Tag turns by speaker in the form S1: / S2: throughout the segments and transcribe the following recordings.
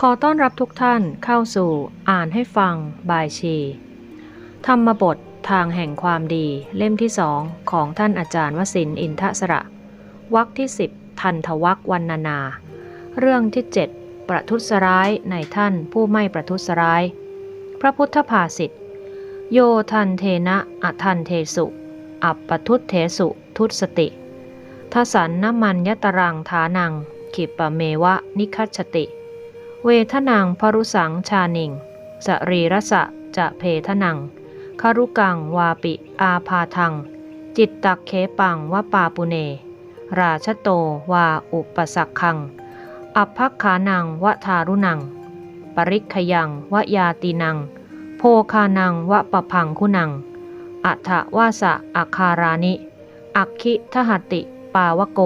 S1: ขอต้อนรับทุกท่านเข้าสู่อ่านให้ฟังบายชี ธรรมบททางแห่งความดีเล่มที่สองของท่านอาจารย์วสินอินทสระวรรคที่10ทันทวักวันนานา เรื่องที่7ประทุษร้ายในท่านผู้ไม่ประทุษร้าย พระพุทธภาษิตโยทันเทนะอทันเทสุ อัปปทุเทสุทุตสติทสันนมันยตรังฐานัง ขิปะเมวะนิคัชชติ เวทนังพรุสังชานิง สรีรสะจะเพทนังคารุกังวาปิอาพาทัง จิตตักเคปังวปาปุเน ราชโตวาอุปสักขัง อัพพักขานังวทารุนัง ปริคยังวยาตินัง โพคานังวปพังคุนัง อัฏฐวาสะอาคารานิ อักขิทหติปาวโก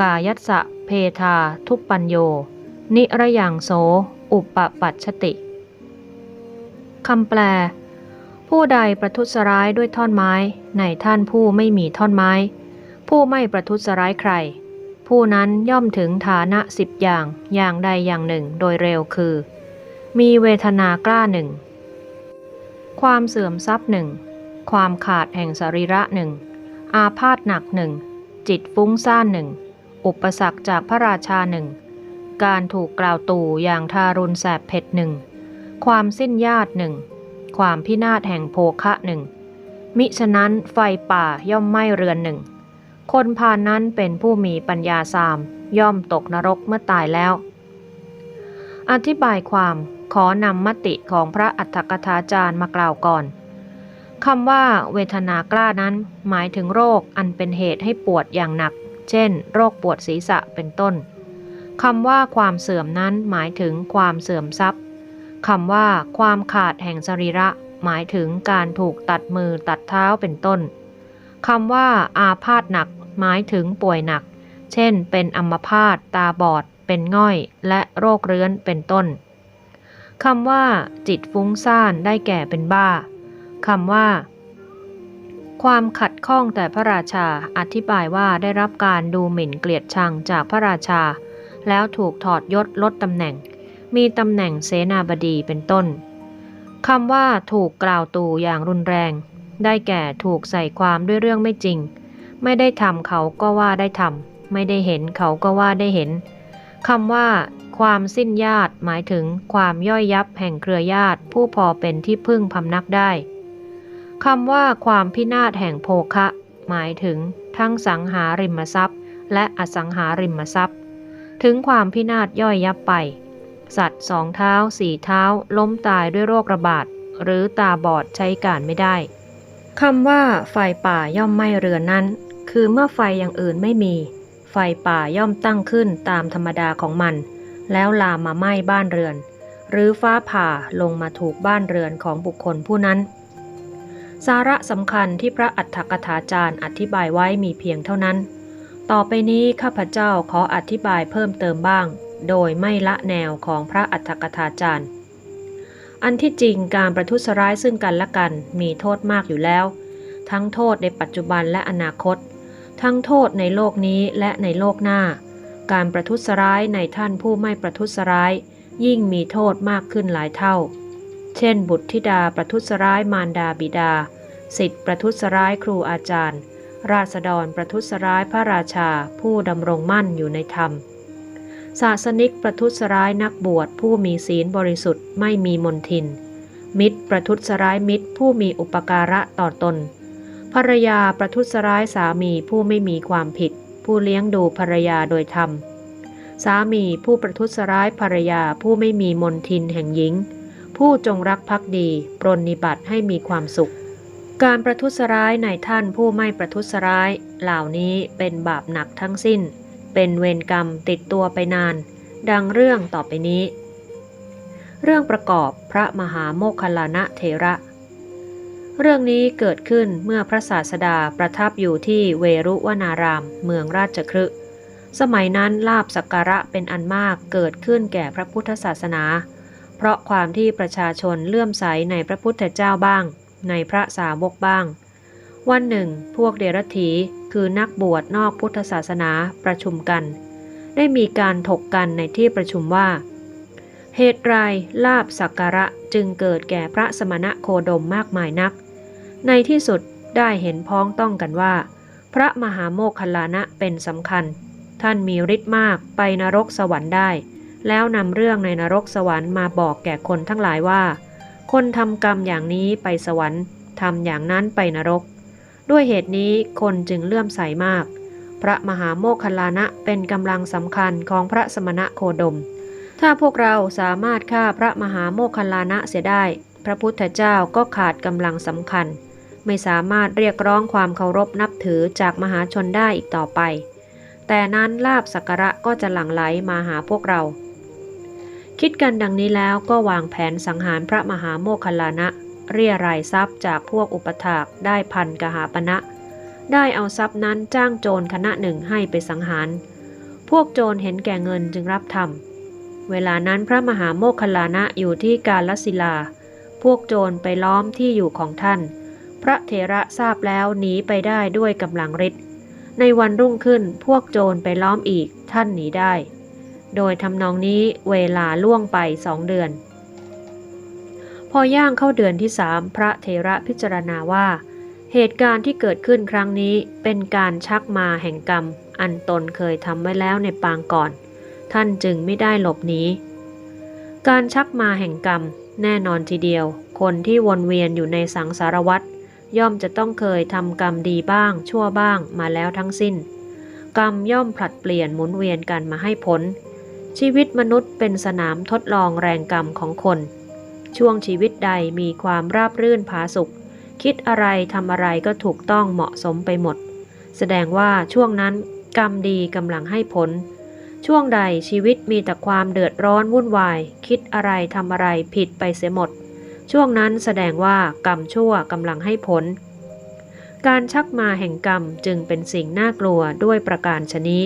S1: กายัสสะเพทาทุปปัญโย นิระยังโส อุปปัชชติคำแปล ผู้ใดประทุษร้ายด้วยท่อนไม้ ในท่านผู้ไม่มีท่อนไม้ ผู้ไม่ประทุษร้ายใคร ผู้นั้นย่อมถึงฐานะสิบอย่างอย่างใดอย่างหนึ่งโดยเร็วคือ มีเวทนากล้าหนึ่งความเสื่อมทรัพย์หนึ่งความขาดแห่งสรีระหนึ่งอาพาธหนักหนึ่งจิตฟุ้งซ่านหนึ่งอุปสรรคจากพระราชาหนึ่ง การถูกกล่าวตู่อย่างทารุณแสบเผ็ดหนึ่ง ความสิ้นญาติหนึ่ง ความพินาศแห่งโภคะหนึ่ง มิฉะนั้นไฟป่าย่อมไหม้เรือนหนึ่ง คนพานนั้นเป็นผู้มีปัญญาสาม ย่อมตกนรกเมื่อตายแล้ว อธิบายความขอนำมติของพระอัฏฐกถาจารย์มากล่าวก่อนคำว่าเวทนากล้านั้นหมายถึงโรคอันเป็นเหตุให้ปวดอย่างหนัก เช่น โรคปวดศีรษะเป็นต้น คำว่าความเสื่อมนั้นหมายถึงความเสื่อมทรัพย์คำว่า ความขาดแห่งสรีระ หมายถึงการถูกตัดมือตัดเท้าเป็นต้นคำว่า อาพาธหนัก หมายถึงป่วยหนัก เช่น เป็นอัมพาตตาบอด เป็นง่อย และโรคเรื้อนเป็นต้นคำว่า จิตฟุ้งซ่านได้แก่เป็นบ้าคำว่า ความขัดข้องแต่พระราชาอธิบายว่าได้รับการดูหมิ่นเกลียดชังจากพระราชา แล้วถูกถอดยศลดตำแหน่ง มีตำแหน่งเสนาบดีเป็นต้นคำว่าถูกกล่าวตู่อย่างรุนแรง ได้แก่ถูกใส่ความด้วยเรื่องไม่จริง ไม่ได้ทำเขาก็ว่าได้ทำไม่ได้เห็นเขาก็ว่าได้เห็นคำว่า ความสิ้นญาติหมายถึงความย่อยยับแห่งเครือญาติผู้พอเป็นที่พึ่งพำนักได้คำว่าความพินาศแห่งโภคะ หมายถึงทั้งสังหาริมทรัพย์ และอสังหาริมทรัพย์ ถึงความพินาศย่อยยับไป สัตว์สองเท้าสี่เท้า ล้มตายด้วยโรคระบาด หรือตาบอดใช้การไม่ได้คำว่าไฟป่าย่อมไหม้เรือนนั้น คือเมื่อไฟอย่างอื่นไม่มี ไฟป่าย่อมตั้งขึ้นตามธรรมดาของมัน แล้วลามมาไหม้บ้านเรือน หรือฟ้าผ่าลงมาถูกบ้านเรือนของบุคคลผู้นั้น สาระสำคัญที่พระอัฏฐกถาจารย์อธิบายไว้มีเพียงเท่านั้น ต่อไปนี้ข้าพเจ้าขออธิบายเพิ่มเติมบ้าง โดยไม่ละแนวของพระอัฏฐกถาจารย์ อันที่จริงการประทุษร้ายซึ่งกันและกันมีโทษมากอยู่แล้ว ทั้งโทษในปัจจุบันและอนาคต ทั้งโทษในโลกนี้และในโลกหน้า การประทุษร้ายในท่านผู้ไม่ประทุษร้าย ยิ่งมีโทษมากขึ้นหลายเท่า เช่น บุตรธิดาประทุษร้ายมารดาบิดา สิทธิประทุษร้ายครูอาจารย์ ราษฎรประทุษร้ายพระราชาผู้ดำรงมั่นอยู่ในธรรม ศาสนิกประทุษร้ายนักบวชผู้มีศีลบริสุทธิ์ไม่มีมนทิน มิตรประทุษร้ายมิตรผู้มีอุปการะต่อตน ภรรยาประทุษร้ายสามีผู้ไม่มีความผิด ผู้เลี้ยงดูภรรยาโดยธรรม สามีผู้ประทุษร้ายภรรยาผู้ไม่มีมนทินแห่งหญิง ผู้จงรักภักดี ปรนนิบัติให้มีความสุข การประทุษร้ายในท่านผู้ไม่ประทุษร้าย เหล่านี้เป็นบาปหนักทั้งสิ้น เป็นเวรกรรมติดตัวไปนาน ดังเรื่องต่อไปนี้ เรื่องประกอบพระมหาโมคคัลลานะเถระ เรื่องนี้เกิดขึ้นเมื่อพระศาสดาประทับอยู่ที่เวรุวนาราม เมืองราชครึสมัยนั้นลาบสักการะเป็นอันมากเกิดขึ้นแก่พระพุทธศาสนา เพราะความที่ประชาชนเลื่อมใสในพระพุทธเจ้าบ้าง ในพระสาวกบ้าง วันหนึ่ง พวกเดรัจฉีคือนักบวชนอกพุทธศาสนาประชุมกัน ได้มีการถกกันในที่ประชุมว่า เหตุไรลาบสักการะจึงเกิดแก่พระสมณะโคดมมากมายนัก ในที่สุดได้เห็นพ้องต้องกันว่า พระมหาโมคคลานะเป็นสำคัญ ท่านมีฤทธิ์มากไปนรกสวรรค์ได้ แล้วนำเรื่องในนรกสวรรค์มาบอกแก่คนทั้งหลายว่า คนทำกรรมอย่างนี้ไปสวรรค์ทำอย่างนั้นไปนรก ด้วยเหตุนี้คนจึงเลื่อมใสมาก พระมหาโมคคัลลานะเป็นกำลังสำคัญของพระสมณะโคดม ถ้าพวกเราสามารถฆ่าพระมหาโมคคัลลานะเสียได้ พระพุทธเจ้าก็ขาดกำลังสำคัญ ไม่สามารถเรียกร้องความเคารพนับถือจากมหาชนได้อีกต่อไป แต่นั้นลาบสักการะก็จะหลั่งไหลมาหาพวกเรา คิดกันดังนี้แล้วก็วางแผนสังหารพระมหาโมคคลานะ เรียรายทรัพย์จากพวกอุปถากได้พันกหาปณะได้เอาทรัพย์นั้นจ้างโจรคณะหนึ่งให้ไปสังหาร พวกโจรเห็นแก่เงินจึงรับทำเวลานั้นพระมหาโมคคลลานะอยู่ที่กาลสิลา พวกโจรไปล้อมที่อยู่ของท่าน พระเถระทราบแล้วหนีไปได้ด้วยกำลังฤทธิ์ ในวันรุ่งขึ้นพวกโจรไปล้อมอีกท่านหนีได้ โดยทำนองนี้เวลาล่วงไปสองเดือน พอย่างเข้าเดือนที่สามพระเถระพิจารณาว่า เหตุการณ์ที่เกิดขึ้นครั้งนี้เป็นการชักมาแห่งกรรม อันตนเคยทำไว้แล้วในปางก่อน ท่านจึงไม่ได้หลบหนีการชักมาแห่งกรรม แน่นอนทีเดียว คนที่วนเวียนอยู่ในสังสารวัฏย่อมจะต้องเคยทำกรรมดีบ้าง ชั่วบ้างมาแล้วทั้งสิ้น กรรมย่อมผลัดเปลี่ยนหมุนเวียนกันมาให้ผล ชีวิตมนุษย์เป็นสนามทดลองแรงกรรมของคน ช่วงชีวิตใดมีความราบรื่นผาสุกคิดอะไรทำอะไรก็ถูกต้องเหมาะสมไปหมด แสดงว่าช่วงนั้นกรรมดีกำลังให้ผล ช่วงใดชีวิตมีแต่ความเดือดร้อนวุ่นวาย คิดอะไรทำอะไรผิดไปเสียหมด ช่วงนั้นแสดงว่ากรรมชั่วกำลังให้ผล การชักมาแห่งกรรมจึงเป็นสิ่งน่ากลัวด้วยประการชนี้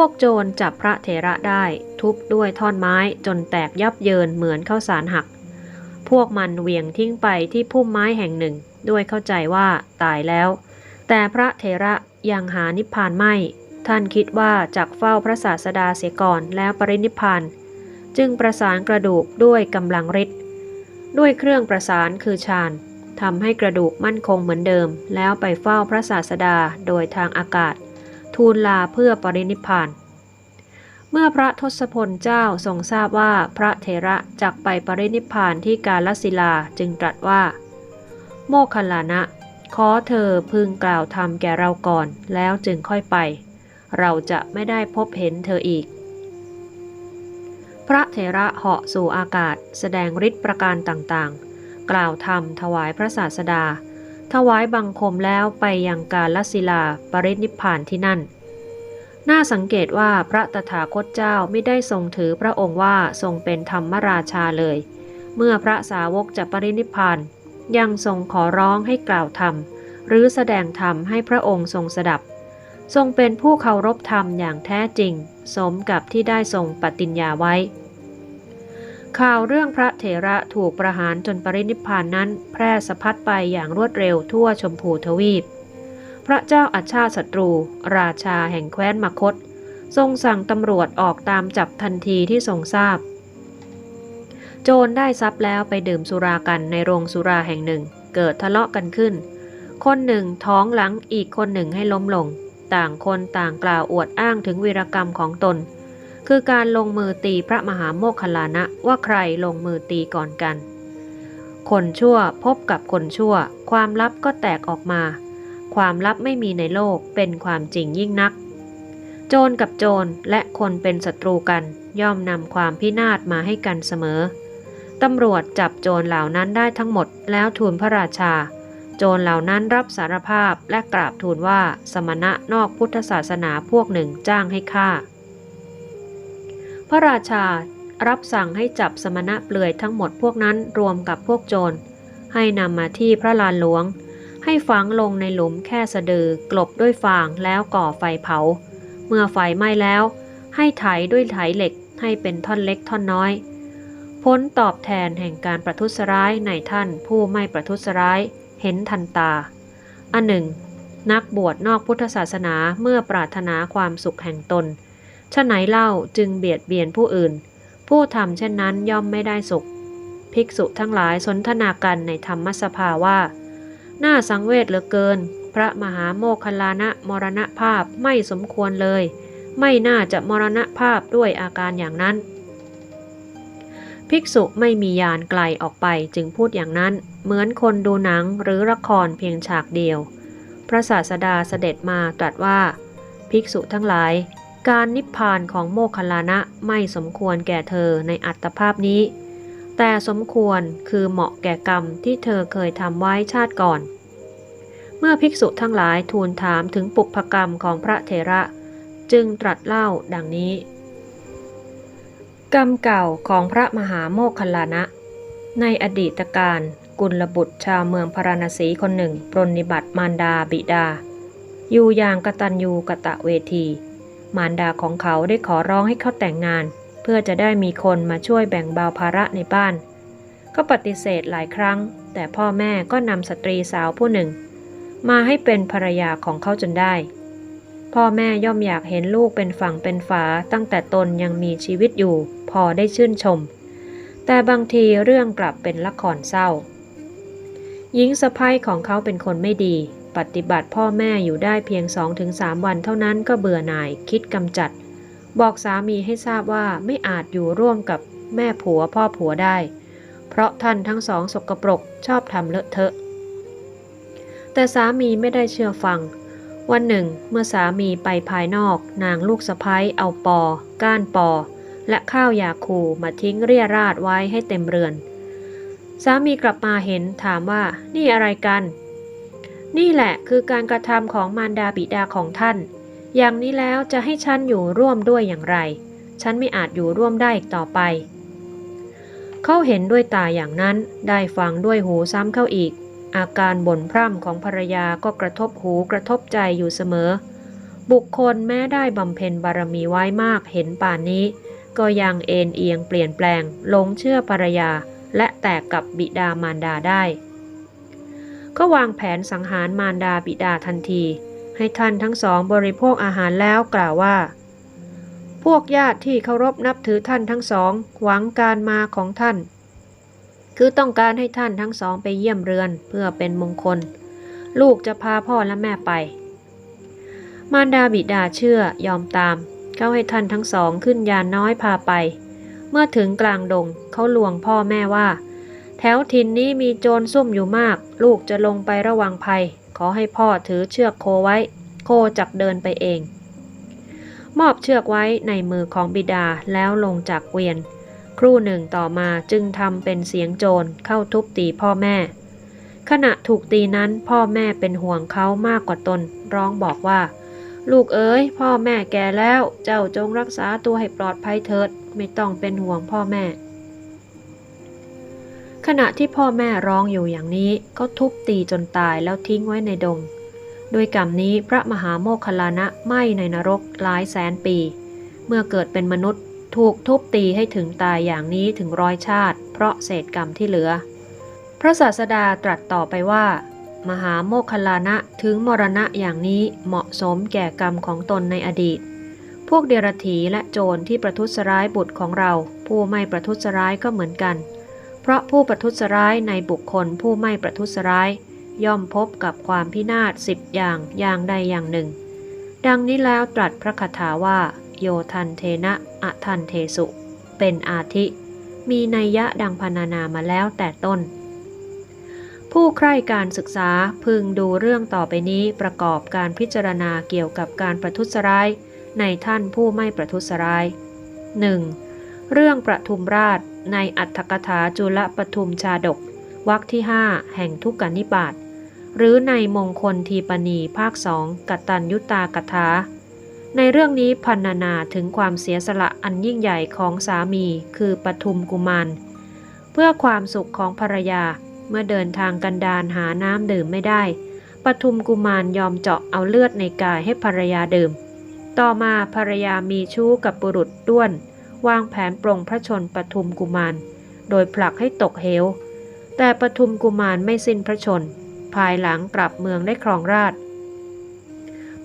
S1: วกโจรจับพระเถระได้ทุบด้วยท่อนไม้จนแตกยับเยินเหมือนข้าวสารหัก พวกมันเหวี่ยงทิ้งไปที่พุ่มไม้แห่งหนึ่ง ด้วยเข้าใจว่าตายแล้ว แต่พระเถระยังหานิพพานไม่ ท่านคิดว่าจักเฝ้าพระศาสดาเสียก่อนแล้วปรินิพพาน จึงประสานกระดูกด้วยกำลังฤทธิ์ด้วยเครื่องประสานคือฌานทำให้กระดูกมั่นคงเหมือนเดิม แล้วไปเฝ้าพระศาสดาโดยทางอากาศ ทูลลาเพื่อปรินิพาน เมื่อพระทศพลเจ้าทรงทราบว่าพระเถระจักไปปรินิพพานที่กาลสิลาจึงตรัสว่า โมคคัลลานะ ขอเธอพึงกล่าวธรรมแก่เราก่อนแล้วจึงค่อยไป เราจะไม่ได้พบเห็นเธออีกพระเถระเหาะสู่อากาศ แสดงฤทธิ์ประการต่างๆ กล่าวธรรมถวายพระศาสดา ถวายบังคมแล้วไปยังกาลสิลาปรินิพพานที่นั่น น่าสังเกตว่าพระตถาคตเจ้าไม่ได้ทรงถือพระองค์ว่าทรงเป็นธรรมราชาเลย เมื่อพระสาวกจะปรินิพพานยังทรงขอร้องให้กล่าวธรรม หรือแสดงธรรมให้พระองค์ทรงสดับ ทรงเป็นผู้เคารพธรรมอย่างแท้จริง สมกับที่ได้ทรงปฏิญญาไว้ ข่าวเรื่องพระเถระถูกประหารจนปรินิพพานนั้นแพร่สะพัดไปอย่างรวดเร็วทั่วชมพูทวีป พระเจ้าอาชาติศัตรู ราชาแห่งแคว้นมคต ทรงสั่งตำรวจออกตามจับทันทีที่ทรงทราบ โจรได้ทรัพย์แล้วไปดื่มสุรากันในโรงสุราแห่งหนึ่ง เกิดทะเลาะกันขึ้น คนหนึ่งท้องหลังอีกคนหนึ่งให้ล้มลง ต่างคนต่างกล่าวอวดอ้างถึงวีรกรรมของตน คือการลงมือตีพระมหาโมคคัลลานะว่าใครลงมือตีก่อนกัน คนชั่วพบกับคนชั่ว ความลับก็แตกออกมา ความลับไม่มีในโลกเป็นความจริงยิ่งนัก โจรกับโจรและคนเป็นศัตรูกันย่อมนำความพินาศมาให้กันเสมอ ตำรวจจับโจรเหล่านั้นได้ทั้งหมดแล้วทูลพระราชา โจรเหล่านั้นรับสารภาพและกราบทูลว่าสมณะนอกพุทธศาสนาพวกหนึ่งจ้างให้ฆ่า พระราชารับสั่งให้จับสมณะเปลือยทั้งหมดพวกนั้นรวมกับพวกโจร ให้นำมาที่พระลานหลวง ให้ฝังลงในหลุมแค่สะดือกลบด้วยฟางแล้วก่อไฟเผา เมื่อไฟไหม้แล้ว ให้ไถด้วยไถเหล็กให้เป็นท่อนเล็กท่อนน้อยผลตอบแทนแห่งการประทุษร้ายในท่านผู้ไม่ประทุษร้ายเห็นทันตา อันหนึ่ง นักบวชนอกพุทธศาสนาเมื่อปรารถนาความสุขแห่งตน ฉะไหนเล่าจึงเบียดเบียนผู้อื่น ผู้ทำเช่นนั้นย่อมไม่ได้สุข ภิกษุทั้งหลายสนทนากันในธรรมสภาว่า น่าสังเวชเหลือเกิน พระมหาโมคคัลลานะมรณภาพไม่สมควรเลย ไม่น่าจะมรณภาพด้วยอาการอย่างนั้น ภิกษุไม่มียานไกลออกไปจึงพูดอย่างนั้น เหมือนคนดูหนังหรือละครเพียงฉากเดียว พระศาสดาเสด็จมาตรัสว่า ภิกษุทั้งหลาย การนิพพานของโมคคัลลานะไม่สมควรแก่เธอในอัตภาพนี้ แต่สมควรคือเหมาะแก่กรรมที่เธอเคยทำไว้ชาติก่อน เมื่อภิกษุทั้งหลายทูลถามถึงปุพกรรมของพระเถระ จึงตรัสเล่าดังนี้ กรรมเก่าของพระมหาโมคคัลลานะ ในอดีตการกุลบุตรชาวเมืองพาราณสีคนหนึ่งปรนนิบัติมารดาบิดา อยู่อย่างกตัญญูกะตะเวที มารดาของเขาได้ขอร้องให้เขาแต่งงาน เพื่อจะได้มีคนมาช่วยแบ่งเบาภาระในบ้านก็ปฏิเสธหลายครั้ง แต่พ่อแม่ก็นำสตรีสาวผู้หนึ่ง มาให้เป็นภรรยาของเขาจนได้ พ่อแม่ย่อมอยากเห็นลูกเป็นฝั่งเป็นฝาตั้งแต่ตนยังมีชีวิตอยู่ พอได้ชื่นชม แต่บางทีเรื่องกลับเป็นละครเศร้าหญิงสะพ้ยของเขาเป็นคนไม่ดี ปฏิบัติพ่อแม่อยู่ได้เพียง 2-3 วันเท่านั้นก็เบื่อหน่ายคิดกำจัด บอกสามีให้ทราบว่าไม่อาจอยู่ร่วมกับแม่ผัวพ่อผัวได้ เพราะท่านทั้งสองสกปรกชอบทำเลอะเทอะ แต่สามีไม่ได้เชื่อฟัง วันหนึ่ง เมื่อสามีไปภายนอก นางลูกสะพ้ยเอาปอ ก้านปอ และข้าวยาคูมาทิ้งเรียราดไว้ให้เต็มเรือน สามีกลับมาเห็นถามว่านี่อะไรกัน นี่แหละคือการกระทำของมารดาบิดาของท่าน อย่างนี้แล้วจะให้ฉันอยู่ร่วมด้วยอย่างไร ฉันไม่อาจอยู่ร่วมได้อีกต่อไป เขาเห็นด้วยตาอย่างนั้น ได้ฟังด้วยหูซ้ำเข้าอีก อาการบ่นพร่ำของภรรยาก็กระทบหูกระทบใจอยู่เสมอ บุคคลแม้ได้บำเพ็ญบารมีไว้มากเห็นป่านนี้ ก็ยังเอ็นเอียงเปลี่ยนแปลงหลงเชื่อภรรยาและแตกกับบิดามารดาได้ ก็วางแผนสังหารมารดาบิดาทันที ให้ท่านทั้งสองบริโภคอาหารแล้วกล่าวว่า พวกญาติที่เคารพนับถือท่านทั้งสอง หวังการมาของท่าน คือต้องการให้ท่านทั้งสองไปเยี่ยมเรือนเพื่อเป็นมงคล ลูกจะพาพ่อและแม่ไป มารดาบิดาเชื่อยอมตามเขาให้ท่านทั้งสองขึ้นยานน้อยพาไป เมื่อถึงกลางดงเขาลวงพ่อแม่ว่า แถวถิ่นนี้มีโจรซุ่มอยู่มาก ลูกจะลงไประวังภัย ขอให้พ่อถือเชือกโคไว้ โคจักเดินไปเอง มอบเชือกไว้ในมือของบิดาแล้วลงจากเกวียน ครู่หนึ่งต่อมาจึงทำเป็นเสียงโจรเข้าทุบตีพ่อแม่ ขณะถูกตีนั้นพ่อแม่เป็นห่วงเขามากกว่าตน ร้องบอกว่า ลูกเอ๋ยพ่อแม่แก่แล้ว เจ้าจงรักษาตัวให้ปลอดภัยเถิด ไม่ต้องเป็นห่วงพ่อแม่ ขณะที่พ่อแม่ร้องอยู่อย่างนี้ก็ทุบตีจนตายแล้วทิ้งไว้ในดง ด้วยกรรมนี้พระมหาโมคคลานะไหม้ในนรกหลายแสนปี เมื่อเกิดเป็นมนุษย์ถูกทุบตีให้ถึงตายอย่างนี้ถึงร้อยชาติ เพราะเศษกรรมที่เหลือ พระศาสดาตรัสต่อไปว่า มหาโมคคลานะถึงมรณะอย่างนี้เหมาะสมแก่กรรมของตนในอดีต พวกเดรัจฉีและโจรที่ประทุษร้ายบุตรของเรา ผู้ไม่ประทุษร้ายก็เหมือนกัน ราะผู้ประทุษร้ายในบุคคลผู้ไม่ประทุษร้าย ย่อมพบกับความพินาศสิบอย่างอย่างใดอย่างหนึ่ง ดังนี้แล้วตรัสพระคาถาว่า โยทันเทนะอะทันเทสุ เป็นอาทิ มีนัยยะดังพรรณนามาแล้วแต่ต้น ผู้ใคร่การศึกษาพึงดูเรื่องต่อไปนี้ประกอบการพิจารณาเกี่ยวกับการประทุษร้ายในท่านผู้ไม่ประทุษร้าย 1. เรื่องประทุมราชในอัตถกถาจุลปทุมชาดกวรรคที่ 5 แห่งทุกกนิบาตหรือในมงคลทีปณีภาคสองกตัญยุตากถา ในเรื่องนี้พันานาถึงความเสียสละอันยิ่งใหญ่ของสามีคือปทุมกุมาร เพื่อความสุขของภรรยาเมื่อเดินทางกันดารหาน้ำดื่มไม่ได้ ปทุมกุมารยอมเจาะเอาเลือดในกายให้ภรรยาดื่ม ต่อมาภรรยามีชู้กับบุรุษด้วน วางแผนปรงพระชนปทุมกุมาร โดยผลักให้ตกเหว แต่ปทุมกุมารไม่สิ้นพระชน ภายหลังกลับเมืองได้ครองราช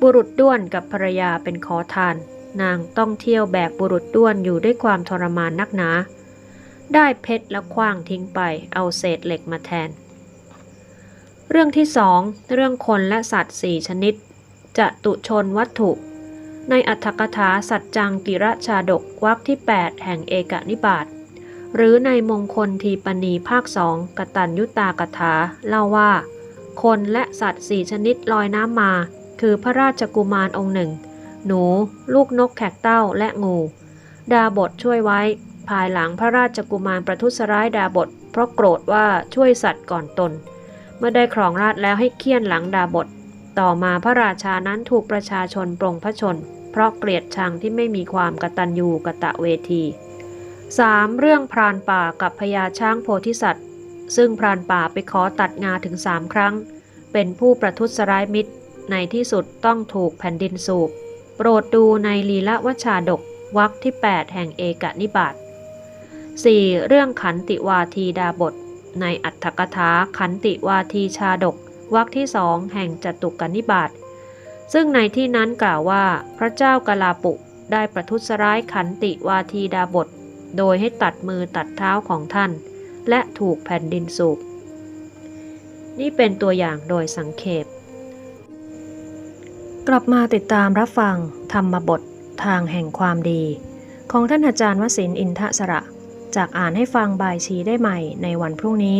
S1: บุรุษด้วนกับภรรยาเป็นขอทาน นางต้องเที่ยวแบกบุรุษด้วนอยู่ด้วยความทรมานนักหนา ได้เพชรแล้วคว้างทิ้งไป เอาเศษเหล็กมาแทน เรื่องที่สองเรื่องคนและสัตว์สี่ชนิดจะตุชนวัตถุ ในอัตถกถาสัจจังกิรชาดกวรรคที่ 8 แห่งเอกนิบาตหรือในมงคลทีปณีภาคสองกตัญยุตากถาเล่าว่า คนและสัตว์สี่ชนิดลอยน้ำมา คือพระราชกุมารองค์หนึ่ง หนู ลูกนกแขกเต้าและงู ดาบทช่วยไว้ ภายหลังพระราชกุมารประทุษร้ายดาบท เพราะโกรธว่าช่วยสัตว์ก่อนตน เมื่อได้ครองราชแล้วให้เคี่ยนหลังดาบท ต่อมาพระราชานั้นถูกประชาชนปรงพระชน เพราะเกลียดชังที่ไม่มีความกตัญญูกะตะเวที 3. เรื่องพรานป่ากับพญาช้างโพธิสัตว์ ซึ่งพรานป่าไปขอตัดงาถึงสามครั้ง เป็นผู้ประทุษร้ายมิตร ในที่สุดต้องถูกแผ่นดินสูบ โปรดดูในลีละวชาดกวรรคที่ 8 แห่งเอกนิบาต 4. เรื่องขันติวาทีดาบท ในอัตถกถาขันติวาทีชาดก วรรคที่สองแห่งจตุกนิบาตซึ่งในที่นั้นกล่าวว่าพระเจ้ากลาปุได้ประทุษร้ายขันติวาทีดาบท โดยให้ตัดมือตัดเท้าของท่าน และถูกแผ่นดินสูบนี่เป็นตัวอย่างโดยสังเขป กลับมาติดตามรับฟัง ธรรมบททางแห่งความดี ของท่านอาจารย์วสินอินทสระ จากอ่านให้ฟังบายชีได้ใหม่ในวันพรุ่งนี้